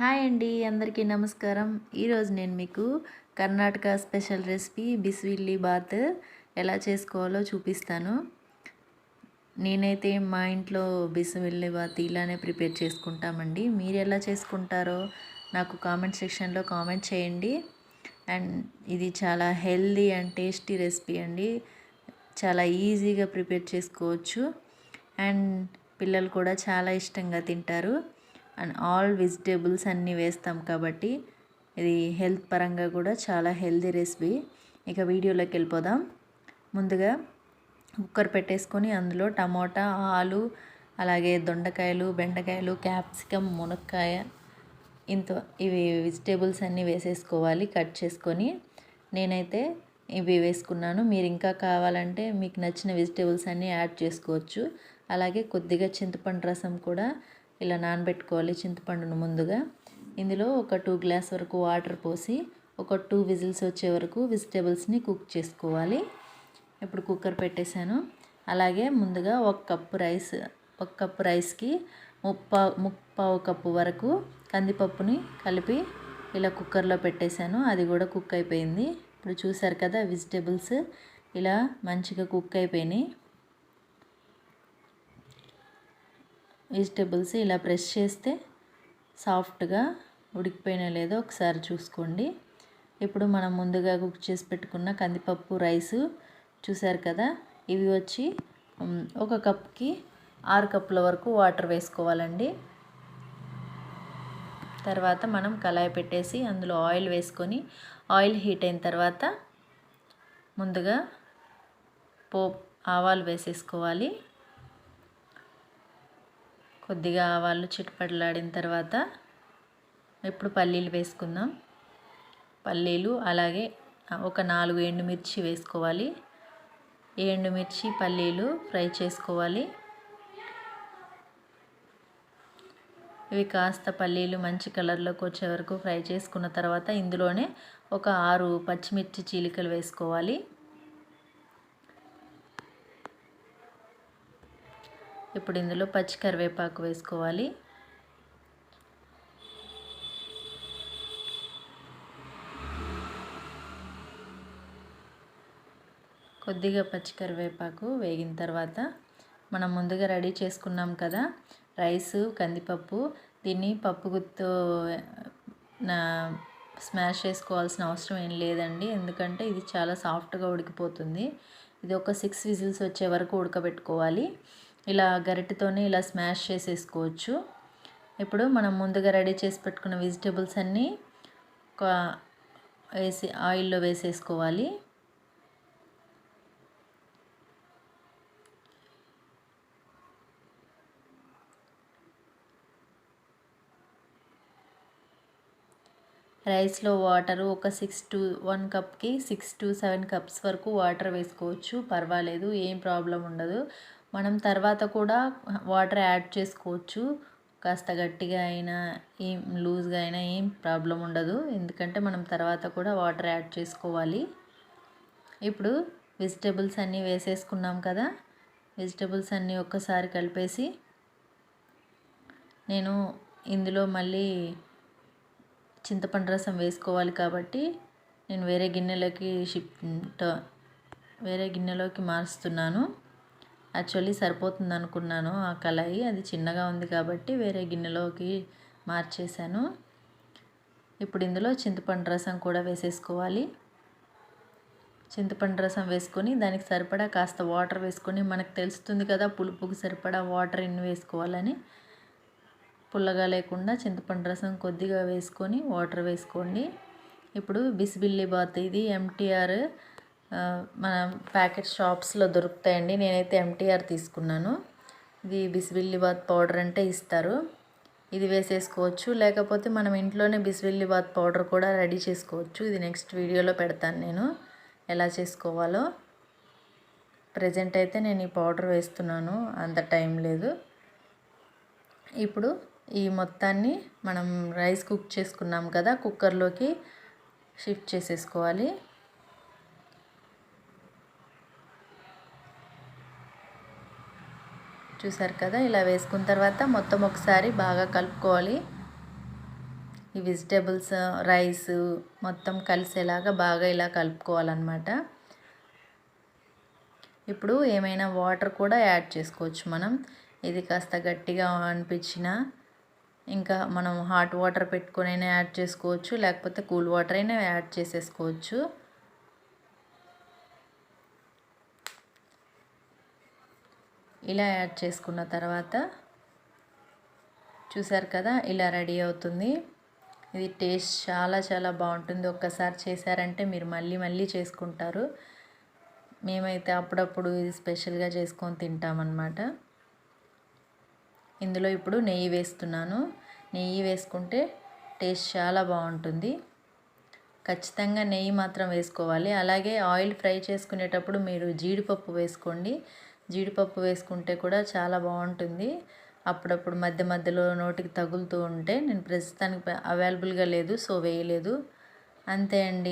Hi అండి అందరికీ నమస్కారం. ఈరోజు నేను మీకు కర్ణాటక స్పెషల్ రెసిపీ బిస్విల్లీ బాత్ ఎలా చేసుకోవాలో చూపిస్తాను. నేనైతే మా ఇంట్లో బిస్విల్లీ బాత్ ఇలానే ప్రిపేర్ చేసుకుంటామండి. మీరు ఎలా చేసుకుంటారో నాకు కామెంట్ సెక్షన్లో కామెంట్ చేయండి. అండ్ ఇది చాలా హెల్దీ అండ్ టేస్టీ రెసిపీ అండి. చాలా ఈజీగా ప్రిపేర్ చేసుకోవచ్చు. అండ్ పిల్లలు కూడా చాలా ఇష్టంగా తింటారు. అండ్ ఆల్ వెజిటేబుల్స్ అన్నీ వేస్తాం కాబట్టి ఇది హెల్త్ పరంగా కూడా చాలా హెల్దీ రెసిపీ. ఇక వీడియోలోకి వెళ్ళిపోదాం. ముందుగా కుక్కర్ పెట్టేసుకొని అందులో టమోటా ఆలు అలాగే దొండకాయలు బెండకాయలు క్యాప్సికమ్ మునక్కాయ ఇంత ఇవి వెజిటేబుల్స్ అన్నీ వేసేసుకోవాలి. కట్ చేసుకొని నేనైతే ఇవి వేసుకున్నాను. మీరు ఇంకా కావాలంటే మీకు నచ్చిన వెజిటేబుల్స్ అన్నీ యాడ్ చేసుకోవచ్చు. అలాగే కొద్దిగా చింతపండు రసం కూడా ఇలా నానబెట్టుకోవాలి చింతపండును ముందుగా. ఇందులో ఒక టూ గ్లాస్ వరకు వాటర్ పోసి ఒక టూ విజిల్స్ వచ్చే వరకు వెజిటేబుల్స్ని కుక్ చేసుకోవాలి. ఇప్పుడు కుక్కర్ పెట్టేశాను. అలాగే ముందుగా ఒక కప్పు రైస్ ఒక కప్పు రైస్కి ముప్పా ముప్పావు కప్పు వరకు కందిపప్పుని కలిపి ఇలా కుక్కర్లో పెట్టేశాను. అది కూడా కుక్ అయిపోయింది. ఇప్పుడు చూసారు కదా వెజిటేబుల్స్ ఇలా మంచిగా కుక్ అయిపోయినాయి. వెజిటేబుల్స్ ఇలా ప్రెస్ చేస్తే సాఫ్ట్గా ఉడికిపోయినా లేదో ఒకసారి చూసుకోండి. ఇప్పుడు మనం ముందుగా కుక్ చేసి పెట్టుకున్న కందిపప్పు రైసు చూసారు కదా? ఇవి వచ్చి ఒక కప్కి ఆరు కప్పుల వరకు వాటర్ వేసుకోవాలండి. తర్వాత మనం కళాయి పెట్టేసి అందులో ఆయిల్ వేసుకొని ఆయిల్ హీట్ అయిన తర్వాత ముందుగా పో ఆవాలు వేసేసుకోవాలి. కొద్దిగా ఆవాలు చిటపటలాడిన తర్వాత ఇప్పుడు పల్లీలు వేసుకుందాం. పల్లీలు అలాగే ఒక నాలుగు ఎండుమిర్చి వేసుకోవాలి. ఎండుమిర్చి పల్లీలు ఫ్రై చేసుకోవాలి. ఇవి కాస్త పల్లీలు మంచి కలర్లోకి వచ్చే వరకు ఫ్రై చేసుకున్న తర్వాత ఇందులోనే ఒక ఆరు పచ్చిమిర్చి చీలికలు వేసుకోవాలి. ఇప్పుడు ఇందులో పచ్చి కరివేపాకు వేసుకోవాలి. కొద్దిగా పచ్చి కరివేపాకు వేగిన తర్వాత మనం ముందుగా రెడీ చేసుకున్నాం కదా రైసు కందిపప్పు దీన్ని పప్పు గుత్తు నా స్మాష్ చేసుకోవాల్సిన అవసరం ఏం లేదండి. ఎందుకంటే ఇది చాలా సాఫ్ట్గా ఉడికిపోతుంది. ఇది ఒక సిక్స్ విజిల్స్ వచ్చే వరకు ఉడకబెట్టుకోవాలి. ఇలా గరిటెతోనే ఇలా స్మాష్ చేసేసుకోవచ్చు. ఇప్పుడు మనం ముందుగా రెడీ చేసి పెట్టుకున్న వెజిటేబుల్స్ అన్నీ వేసి ఆయిల్లో వేసేసుకోవాలి. రైస్లో వాటర్ ఒక సిక్స్ టు వన్ కప్కి సిక్స్ టు సెవెన్ కప్స్ వరకు వాటర్ వేసుకోవచ్చు. పర్వాలేదు ఏం ప్రాబ్లం ఉండదు. మనం తర్వాత కూడా వాటర్ యాడ్ చేసుకోవచ్చు. కాస్త గట్టిగా అయినా ఏం లూజ్గా అయినా ఏం ప్రాబ్లం ఉండదు. ఎందుకంటే మనం తర్వాత కూడా వాటర్ యాడ్ చేసుకోవాలి. ఇప్పుడు వెజిటేబుల్స్ అన్నీ వేసేసుకున్నాం కదా. వెజిటేబుల్స్ అన్నీ ఒక్కసారి కలిపేసి నేను ఇందులో మళ్ళీ చింతపండు రసం వేసుకోవాలి కాబట్టి నేను వేరే గిన్నెలోకి షిఫ్ట్ వేరే గిన్నెలోకి మారుస్తున్నాను. యాక్చువల్లీ సరిపోతుంది అనుకున్నాను ఆ కళాయి. అది చిన్నగా ఉంది కాబట్టి వేరే గిన్నెలోకి మార్చేశాను. ఇప్పుడు ఇందులో చింతపండు రసం కూడా వేసేసుకోవాలి. చింతపండు రసం వేసుకొని దానికి సరిపడా కాస్త వాటర్ వేసుకొని మనకు తెలుస్తుంది కదా పులుపుకి సరిపడా వాటర్ ఎన్ని వేసుకోవాలని. పుల్లగా లేకుండా చింతపండు రసం కొద్దిగా వేసుకొని వాటర్ వేసుకోండి. ఇప్పుడు బిస్బిల్లి బాత్ ఇది ఎంటీఆర్ మన ప్యాకెట్ షాప్స్లో దొరుకుతాయండి. నేనైతే ఎంటీఆర్ తీసుకున్నాను. ఇది బిస్బిల్లిబాత్ పౌడర్ అంటే ఇస్తారు. ఇది వేసేసుకోవచ్చు. లేకపోతే మనం ఇంట్లోనే బిస్బిల్లిబాత్ పౌడర్ కూడా రెడీ చేసుకోవచ్చు. ఇది నెక్స్ట్ వీడియోలో పెడతాను నేను. ఎలా చేసుకోవాలో. ప్రజెంట్ అయితే నేను ఈ పౌడర్ వేస్తున్నాను. అంత టైం లేదు. ఇప్పుడు ఈ మొత్తాన్ని మనం రైస్ కుక్ చేసుకున్నాం కదా కుక్కర్లోకి షిఫ్ట్ చేసేసుకోవాలి. చూసారు కదా ఇలా వేసుకున్న తర్వాత మొత్తం ఒకసారి బాగా కలుపుకోవాలి. ఈ వెజిటేబుల్స్ రైస్ మొత్తం కలిసేలాగా బాగా ఇలా కలుపుకోవాలన్నమాట. ఇప్పుడు ఏమైనా వాటర్ కూడా యాడ్ చేసుకోవచ్చు మనం. ఇది కాస్త గట్టిగా అనిపించిన ఇంకా మనం హాట్ వాటర్ పెట్టుకొని యాడ్ చేసుకోవచ్చు లేకపోతే కూల్ వాటర్ అయినా యాడ్ చేసేసుకోవచ్చు. ఇలా యాడ్ చేసుకున్న తర్వాత చూసారు కదా ఇలా రెడీ అవుతుంది. ఇది టేస్ట్ చాలా చాలా బాగుంటుంది. ఒక్కసారి చేశారంటే మీరు మళ్ళీ మళ్ళీ చేసుకుంటారు. మేమైతే అప్పుడప్పుడు ఇది స్పెషల్గా చేసుకొని తింటామన్నమాట. ఇందులో ఇప్పుడు నెయ్యి వేస్తున్నాను. నెయ్యి వేసుకుంటే టేస్ట్ చాలా బాగుంటుంది. ఖచ్చితంగా నెయ్యి మాత్రం వేసుకోవాలి. అలాగే ఆయిల్ ఫ్రై చేసుకునేటప్పుడు మీరు జీడిపప్పు వేసుకోండి. జీడిపప్పు వేసుకుంటే కూడా చాలా బాగుంటుంది. అప్పుడప్పుడు మధ్య మధ్యలో నోటికి తగులుతూ ఉంటే నేను ప్రస్తుతానికి అవైలబుల్గా లేదు సో వేయలేదు. అంతే అండి.